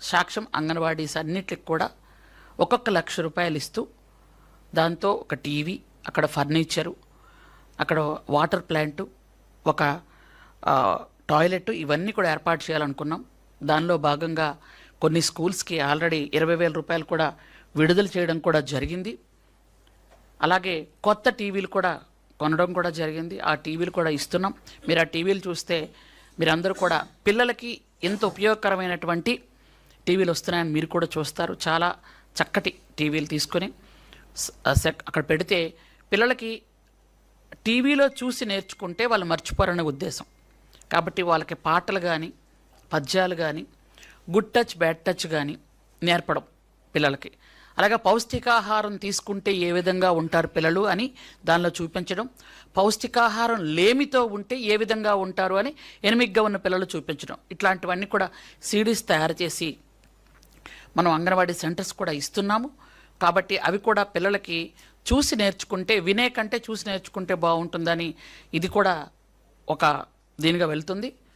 సాక్ష్యం అంగన్వాడీస్ అన్నిటికి కూడా ఒక్కొక్క లక్ష రూపాయలు ఇస్తూ దాంతో ఒక టీవీ అక్కడ ఫర్నిచరు అక్కడ వాటర్ ప్లాంటు ఒక టాయిలెట్ ఇవన్నీ కూడా ఏర్పాటు చేయాలనుకున్నాం. దానిలో భాగంగా కొన్ని స్కూల్స్కి ఆల్రెడీ ఇరవై వేల రూపాయలు కూడా విడుదల చేయడం కూడా జరిగింది. అలాగే కొత్త టీవీలు కూడా కొనడం కూడా జరిగింది. ఆ టీవీలు కూడా ఇస్తున్నాం. మీరు ఆ టీవీలు చూస్తే మీరందరూ కూడా పిల్లలకి ఎంత ఉపయోగకరమైనటువంటి టీవీలు వస్తున్నాయని మీరు కూడా చూస్తారు. చాలా చక్కటి టీవీలు తీసుకొని అక్కడ పెడితే పిల్లలకి టీవీలో చూసి నేర్చుకుంటే వాళ్ళు మర్చిపోరనే ఉద్దేశం. కాబట్టి వాళ్ళకి పాటలు కానీ పద్యాలు కానీ గుడ్ టచ్ బ్యాడ్ టచ్ కానీ నేర్పడం పిల్లలకి. అలాగే పౌష్టికాహారం తీసుకుంటే ఏ విధంగా ఉంటారు పిల్లలు అని దానిలో చూపించడం. పౌష్టికాహారం లేమితో ఉంటే ఏ విధంగా ఉంటారు అని ఎనిమిగ్గా ఉన్న పిల్లలు చూపించడం. ఇట్లాంటివన్నీ కూడా సీడీస్ తయారు చేసి మనం అంగన్వాడీ సెంటర్స్ కూడా ఇస్తున్నాము. కాబట్టి అవి కూడా పిల్లలకి చూసి నేర్చుకుంటే వినే కంటే చూసి నేర్చుకుంటే బాగుంటుందని ఇది కూడా ఒక దీనిగా వెళ్తుంది.